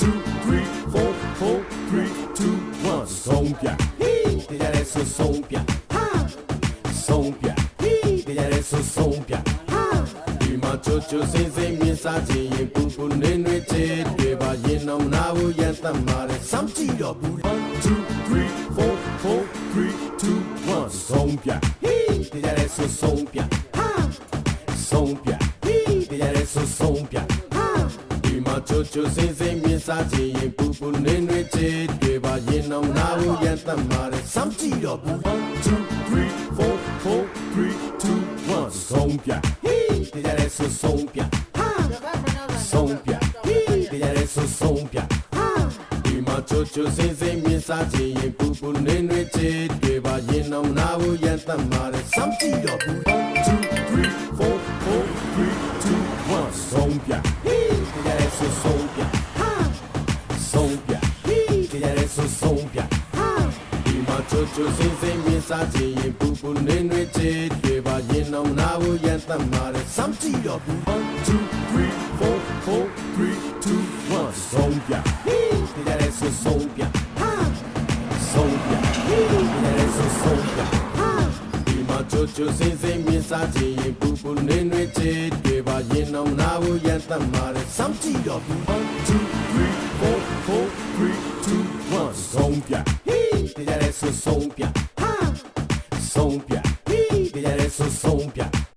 two, three, four, four, three, two, one. Zombia, hee, ella adesso zombia, ha. Zombia, hee, ella adesso zombia, ha. I machocho se se miensa se yin pupu nenwe che deba yin na una wu yan tamare samchi yo bu. One, two, three, four, four, three, two, one. Zombia, hee, ella adesso zombia, ha. Zombia. ချိုချိုစင်စင်မြင်စားခြင်းရင်ပူပူနေနေချေတွေပါရင်အောင်နာဖို့ရသတ်မှာတဲ့ some ကြည့်တော့ဘူး1 2 3 4 4 3 2 1ဆုံးပြဟေးတရားရဲဆိုဆုံးပြဟာဆုံးပြဟေးတရားရဲဆိုဆုံးပြဟာဒီမှာချိုချိုစင်စင်မြင်စားခြင်းရင်ပူပူနေနေချေတွေပါရင်အောင်နာဖို့ရသတ်မှာတဲ့ some ကြည့်တော့ဘူး1 2 3 4 4 3 2 1ဆုံးပြဟေးတရားရဲ Sobia, ima ma ciociu sinzy mi sadzi i bubu nynwy czy Chyba jedną na ujęta mary sam ci robi One, two, three, four, four, three, two, one. Sąbia Tyle jest Sobia, Sąbia Tyle su Sobia, I ma ciociu sinzy mi sadzi i nenwe nynwy czy Chyba jedną na ujęta mary sam ci robi ပြဟီးကြရတဲ့ဆုံပြဟာဆုံပြဟီးကြရတဲ့ဆုံပြ